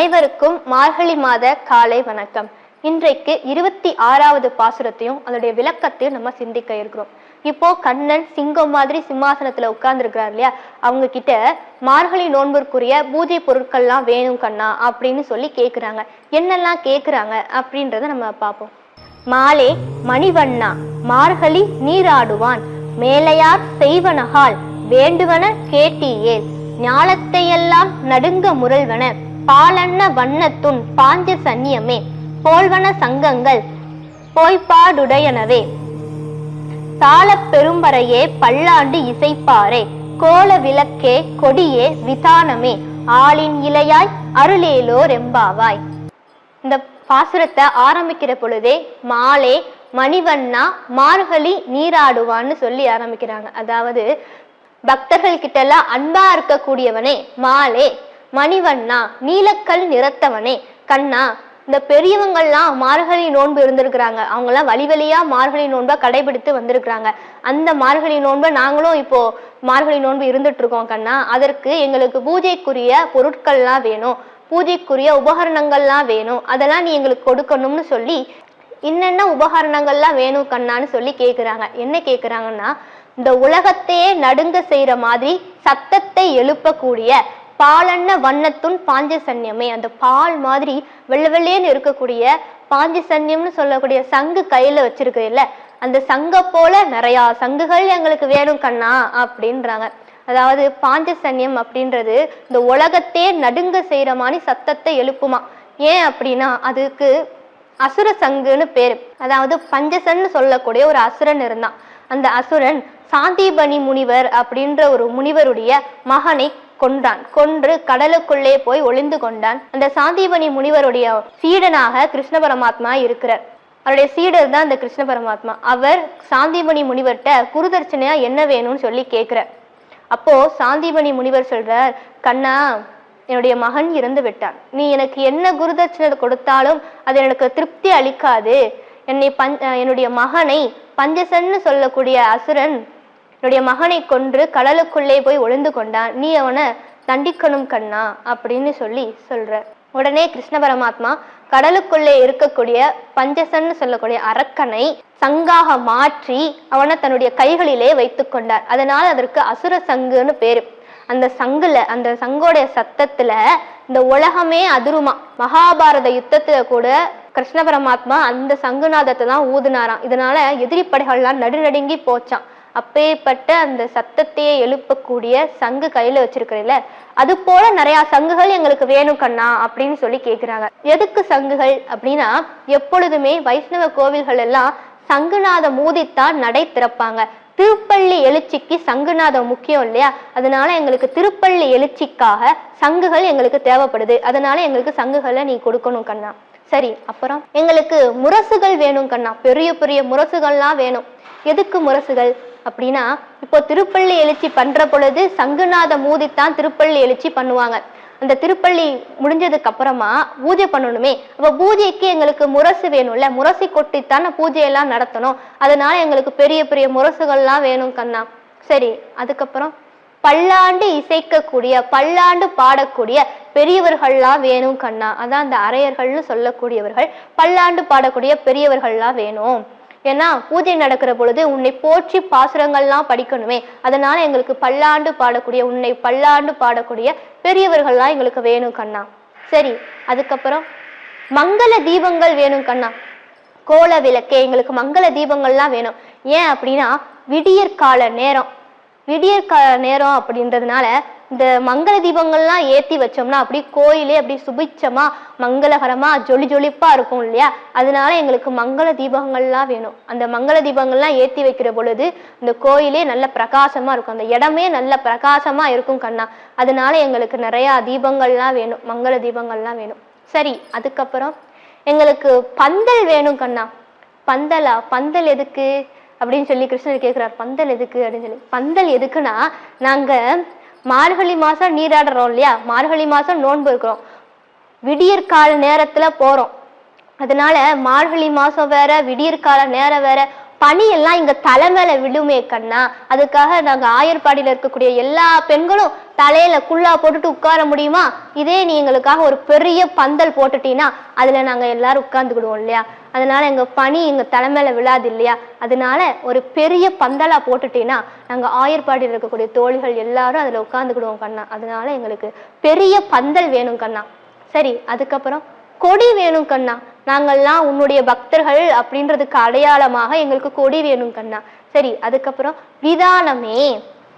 அனைவருக்கும் மார்கழி மாத காலை வணக்கம். இன்றைக்கு இருபத்தி ஆறாவது பாசுரத்தையும் அதோடைய விளக்கத்தையும் நம்ம சிந்திக்க இருக்கிறோம். இப்போ கண்ணன் சிங்கம் மாதிரி சிம்மாசனத்துல உட்கார்ந்துருக்கிறார் இல்லையா? அவங்க கிட்ட மார்கழி நோன்பிற்குரிய பூஜை பொருட்கள்லாம் வேணும் கண்ணா அப்படின்னு சொல்லி கேக்குறாங்க. என்னெல்லாம் கேக்குறாங்க அப்படின்றத நம்ம பார்ப்போம். மாலே மணிவண்ணா மார்கழி நீராடுவான் மேலையார் செய்வனகால் வேண்டுவன கேட்டீயேல் ஞாலத்தையெல்லாம் நடுங்க முரல்வன பாலன்ன வண்ணத்துன் பாஞ்ச சன்னியமே போல்வன சங்கங்கள் போய்ப்பாடுடையனவே. சாலப் பெரும்பறையே பல்லாண்டு இசைப்பாரே கோல விளக்கே கொடியே விதானமே ஆளின் இலையாய் அருளேலோ ரெம்பாவாய். இந்த பாசுரத்தை ஆரம்பிக்கிற பொழுதே மாலே மணிவண்ணா மார்கழி நீராடுவான்னு சொல்லி ஆரம்பிக்கிறாங்க. அதாவது பக்தர்கள் கிட்ட எல்லாம் அன்பா இருக்கக்கூடியவனே மாலே. மணிவண்ணா நீலக்கல் நிறத்தவனே. கண்ணா இந்த பெரியவங்கள்லாம் மார்கழி நோன்பு இருந்திருக்கிறாங்க. அவங்கெல்லாம் வழி வழியா மார்கழி நோன்பை கடைபிடித்து வந்திருக்கிறாங்க. அந்த மார்கழி நோன்பை நாங்களும் இப்போ மார்கழி நோன்பு இருந்துட்டு இருக்கோம் கண்ணா. அதற்கு எங்களுக்கு பூஜைக்குரிய பொருட்கள்லாம் வேணும். பூஜைக்குரிய உபகரணங்கள்லாம் வேணும். அதெல்லாம் நீ எங்களுக்கு கொடுக்கணும்னு சொல்லி என்னென்ன உபகரணங்கள்லாம் வேணும் கண்ணான்னு சொல்லி கேட்குறாங்க என்ன கேட்குறாங்கன்னா இந்த உலகத்தையே நடுங்க செய்கிற மாதிரி சத்தத்தை எழுப்பக்கூடிய பாலன்ன வண்ணத்துன் பாஞ்ச சன்னியமே அந்த பால் மாதிரி வெள்ள வெள்ளையன்னு இருக்கக்கூடிய பாஞ்சசன்யம்னு சொல்லக்கூடிய சங்கு கையில வச்சிருக்கு இல்ல? அந்த சங்க போல நிறைய சங்குகள் எங்களுக்கு வேணும் கண்ணா அப்படின்றாங்க. அதாவது பாஞ்ச சன்னியம் அப்படின்றது இந்த உலகத்தே நடுங்க செய்யற மாதிரி சத்தத்தை எழுப்புமா? ஏன் அப்படின்னா அதுக்கு அசுர சங்குன்னு பேரு. அதாவது பஞ்சசன்னு சொல்லக்கூடிய ஒரு அசுரன் இருந்தான். அந்த அசுரன் சாந்திபணி முனிவர் அப்படின்ற ஒரு முனிவருடைய மகனை கொன்றான் கொன்று கடலுக்குள்ளே போய் ஒளிந்து கொண்டான். அந்த சாந்தீபனி முனிவருடைய சீடனாக கிருஷ்ண பரமாத்மா இருக்கிறார். அவருடைய சீடர் தான் அந்த கிருஷ்ண பரமாத்மா. அவர் சாந்திமணி முனிவர்கிட்ட குருதர்ச்சனையா என்ன வேணும்னு சொல்லி கேட்கிறார். அப்போ சாந்திமணி முனிவர் சொல்றார் கண்ணா என்னுடைய மகன் இறந்து விட்டான். நீ எனக்கு என்ன குருதட்சணை கொடுத்தாலும் அது எனக்கு திருப்தி அளிக்காது. என்னை பஞ் என்னுடைய மகனை பஞ்சசன்னு சொல்லக்கூடிய அசுரன் என்னுடைய மகனை கொன்று கடலுக்குள்ளே போய் ஒளிந்து கொண்டான். நீ அவனை தண்டிக்கணும் கண்ணா அப்படின்னு சொல்லி சொல்ற. உடனே கிருஷ்ண பரமாத்மா கடலுக்குள்ளே இருக்கக்கூடிய பஞ்சசன்னு சொல்லக்கூடிய அரக்கனை சங்காக மாற்றி அவனை தன்னுடைய கைகளிலே வைத்து கொண்டார். அதனால் அதற்கு அசுர சங்குன்னு பேரு. அந்த சங்குல அந்த சங்கோடைய சத்தத்துல இந்த உலகமே அதிருமா. மகாபாரத யுத்தத்துல கூட கிருஷ்ண பரமாத்மா அந்த சங்குநாதத்தை தான் ஊதுனாராம். இதனால எதிரி படைகள்லாம் நடுநடுங்கி போச்சான் அப்பேற்பட்ட அந்த சத்தத்தையே எழுப்பக்கூடிய சங்கு கையில வச்சிருக்கிறீல்ல? அது போல நிறைய சங்குகள் எங்களுக்கு வேணும் கண்ணா அப்படின்னு சொல்லி கேக்குறாங்க. எதுக்கு சங்குகள்? அப்படின்னா எப்பொழுதுமே வைஷ்ணவ கோவில்கள் எல்லாம் சங்குநாத மூதித்தான் நடை திறப்பாங்க. திருப்பள்ளி எழுச்சிக்கு சங்குநாதம் முக்கியம் இல்லையா? அதனால எங்களுக்கு திருப்பள்ளி எழுச்சிக்காக சங்குகள் எங்களுக்கு தேவைப்படுது. அதனால எங்களுக்கு சங்குகளை நீ கொடுக்கணும் கண்ணா. சரி அப்புறம்? எங்களுக்கு முரசுகள் வேணும் கண்ணா. பெரிய பெரிய முரசுகள்லாம் வேணும். எதுக்கு முரசுகள்? அப்படின்னா இப்போ திருப்பள்ளி எழுச்சி பண்ற பொழுது சங்குநாத மூதித்தான் திருப்பள்ளி எழுச்சி பண்ணுவாங்க. அந்த திருப்பள்ளி முடிஞ்சதுக்கு அப்புறமா பூஜை பண்ணணுமே. அப்போ பூஜைக்கு எங்களுக்கு முரசு வேணும்ல. முரசி கொட்டித்தானே பூஜையெல்லாம் நடத்தணும். அதனால எங்களுக்கு பெரிய பெரிய முரசுகள்லாம் வேணும் கண்ணா. சரி அதுக்கப்புறம்? பல்லாண்டு இசைக்கக்கூடிய பல்லாண்டு பாடக்கூடிய பெரியவர்கள்லாம் வேணும் கண்ணா. அதான் அந்த அரையர்கள்னு சொல்லக்கூடியவர்கள் பல்லாண்டு பாடக்கூடிய பெரியவர்கள்லாம் வேணும். ஏன்னா பூஜை நடக்கிற பொழுது உன்னை போற்றி பாசுரங்கள்லாம் படிக்கணுமே. அதனால எங்களுக்கு பல்லாண்டு பாடக்கூடிய உன்னை பல்லாண்டு பாடக்கூடிய பெரியவர்கள்லாம் எங்களுக்கு வேணும் கண்ணா. சரி அதுக்கப்புறம் மங்கள தீபங்கள் வேணும் கண்ணா. கோல விளக்கே எங்களுக்கு மங்கள தீபங்கள்லாம் வேணும். ஏன் அப்படின்னா விடியற்கால நேரம். விடிய க நேரம் அப்படின்றதுனால இந்த மங்கள தீபங்கள்லாம் ஏற்றி வச்சோம்னா அப்படி கோயிலே அப்படி சுபிச்சமா மங்களகரமா ஜொலி ஜொலிப்பா இருக்கும் இல்லையா? அதனால எங்களுக்கு மங்கள தீபங்கள்லாம் வேணும். அந்த மங்கள தீபங்கள்லாம் ஏற்றி வைக்கிற பொழுது இந்த கோயிலே நல்ல பிரகாசமா இருக்கும். அந்த இடமே நல்ல பிரகாசமா இருக்கும் கண்ணா. அதனால எங்களுக்கு நிறையா தீபங்கள்லாம் வேணும். மங்கள தீபங்கள்லாம் வேணும். சரி அதுக்கப்புறம் எங்களுக்கு பந்தல் வேணும் கண்ணா. பந்தலா? பந்தல் எதுக்கு? அப்படின்னு சொல்லி கிருஷ்ணர் கேட்கிறார் பந்தல் எதுக்கு? அப்படின்னு சொல்லி. பந்தல் எதுக்குன்னா நாங்க மார்கழி மாசம் நீராடுறோம் இல்லையா? மார்கழி மாசம் நோன்பு இருக்கிறோம். விடியற் கால நேரத்துல போறோம். அதனால மார்கழி மாசம் வேற விடியற் கால நேரம் வேற. பனி எல்லாம் தலை மேல விழுமே கண்ணா. அதுக்காக நாங்க ஆயர்பாடியில இருக்கக்கூடிய எல்லா பெண்களும் தலையில குள்ளா போட்டுட்டு உட்கார முடியுமா? இதே நீ எங்களுக்காக ஒரு பெரிய பந்தல் போட்டுட்டீங்கன்னா அதுல நாங்க எல்லாரும் உட்கார்ந்துக்கிடுவோம் இல்லையா? அதனால எங்க பனி எங்க தலை விழாது இல்லையா? அதனால ஒரு பெரிய பந்தலா போட்டுட்டீங்கன்னா நாங்க ஆயர்பாடியில் இருக்கக்கூடிய தோழிகள் எல்லாரும் அதுல உட்காந்துக்கிடுவோம் கண்ணா. அதனால எங்களுக்கு பெரிய பந்தல் வேணும் கண்ணா. சரி அதுக்கப்புறம் கொடி வேணும் கண்ணா. நாங்கள்லாம் உன்னுடைய பக்தர்கள் அப்படின்றதுக்கு அடையாளமாக எங்களுக்கு கொடி வேணும் கண்ணா. சரி அதுக்கப்புறம் விதானமே.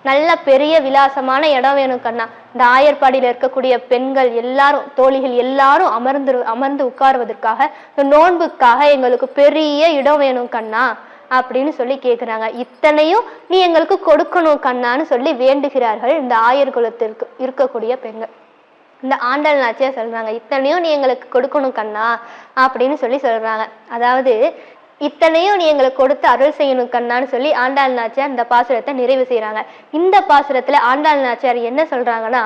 நல்ல பெரிய விலாசமான இடம் வேணும் கண்ணா. இந்த ஆயர்பாடியில இருக்கக்கூடிய பெண்கள் எல்லாரும் தோழிகள் எல்லாரும் அமர்ந்து அமர்ந்து உட்காருவதற்காக இந்த நோன்புக்காக எங்களுக்கு பெரிய இடம் வேணும் கண்ணா அப்படின்னு சொல்லி கேட்குறாங்க இத்தனையும் நீ எங்களுக்கு கொடுக்கணும் கண்ணான்னு சொல்லி வேண்டுகிறார்கள் இந்த ஆயர் குலத்திற்கு இருக்கக்கூடிய பெண்கள். இந்த ஆண்டாள் நாச்சியா சொல்றாங்க இத்தனையும் நீ எங்களுக்கு கொடுக்கணும் கண்ணா அப்படின்னு சொல்லி சொல்றாங்க. அதாவது இத்தனையும் நீ எங்களுக்கு கொடுத்து அருள் செய்யணும் கண்ணான்னு சொல்லி ஆண்டாள் நாச்சியார் இந்த பாசுரத்தை நிறைவு செய்கிறாங்க இந்த பாசுரத்தில் ஆண்டாள் நாச்சியார் என்ன சொல்கிறாங்கன்னா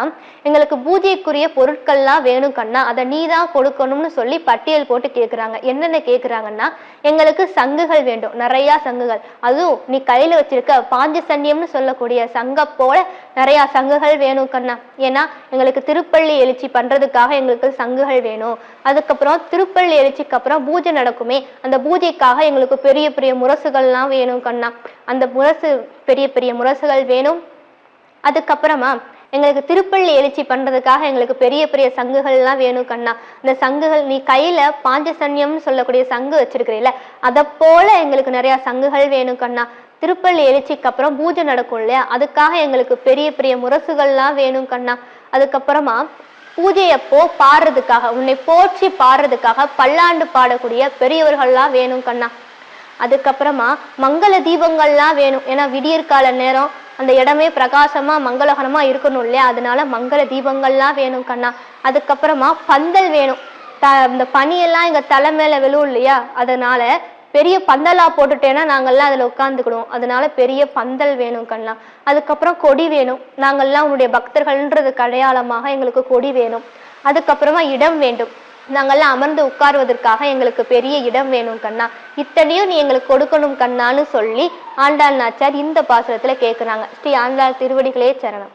எங்களுக்கு பூஜைக்குரிய பொருட்கள்லாம் வேணும் கண்ணா அதை நீ தான் கொடுக்கணும்னு சொல்லி பட்டியல் போட்டு கேட்குறாங்க என்னென்ன கேட்குறாங்கன்னா எங்களுக்கு சங்குகள் வேண்டும் நிறையா சங்குகள். அதுவும் நீ கையில் வச்சிருக்க பாஞ்சசன்யம்னு சொல்லக்கூடிய சங்க போல நிறையா சங்குகள் வேணும் கண்ணா. ஏன்னா எங்களுக்கு திருப்பள்ளி எழுச்சி பண்ணுறதுக்காக எங்களுக்கு சங்குகள் வேணும். அதுக்கப்புறம் திருப்பள்ளி எழுச்சிக்கு அப்புறம் பூஜை நடக்குமே அந்த பூஜைக்காக எங்களுக்கு பெரிய பெரிய முரசுகள்லாம் வேணும் கண்ணா. அந்த முரசு பெரிய பெரிய முரசுகள் வேணும். அதுக்கப்புறமா எங்களுக்கு திருப்பள்ளி எழுச்சி பண்றதுக்காக எங்களுக்கு பெரிய பெரிய சங்குகள்லாம் வேணும் கண்ணா. இந்த சங்குகள் நீ கையில பாஞ்சசன்யம்னு சொல்லக்கூடிய சங்கு வச்சிருக்கிறீல்ல அதை போல எங்களுக்கு நிறைய சங்குகள் வேணும் கண்ணா. திருப்பள்ளி எழுச்சிக்கு அப்புறம் பூஜை நடக்கும் இல்லையா? அதுக்காக எங்களுக்கு பெரிய பெரிய முரசுகள்லாம் வேணும் கண்ணா. அதுக்கப்புறமா பூஜையப்போ பாடுறதுக்காக உன்னை போற்றி பாடுறதுக்காக பல்லாண்டு பாடக்கூடிய பெரியவர்கள்லாம் வேணும் கண்ணா. அதுக்கப்புறமா மங்கள தீபங்கள்லாம் வேணும். ஏன்னா விடியற்கால நேரம் அந்த இடமே பிரகாசமா மங்களகரமா இருக்கணும் இல்லையா? அதனால மங்கள தீபங்கள்லாம் வேணும் கண்ணா. அதுக்கப்புறமா பந்தல் வேணும். த இந்த பனியெல்லாம் எங்க தலை மேல விழும் இல்லையா? அதனால பெரிய பந்தலா போட்டுட்டேன்னா நாங்கள்லாம் அதில் உட்காந்துக்கிடுவோம் அதனால பெரிய பந்தல் வேணும் கண்ணா. அதுக்கப்புறம் கொடி வேணும். நாங்கள்லாம் உன்னுடைய பக்தர்கள்ன்றதுக்கு அடையாளமாக எங்களுக்கு கொடி வேணும். அதுக்கப்புறமா இடம் வேண்டும். நாங்கள்லாம் அமர்ந்து உட்காருவதற்காக எங்களுக்கு பெரிய இடம் வேணும் கண்ணா. இத்தனையும் நீ எங்களுக்கு கொடுக்கணும் கண்ணான்னு சொல்லி ஆண்டாள் நாச்சார் இந்த பாசுரத்துல கேட்குறாங்க ஸ்ரீ ஆண்டாள் திருவடிகளே சரணம்.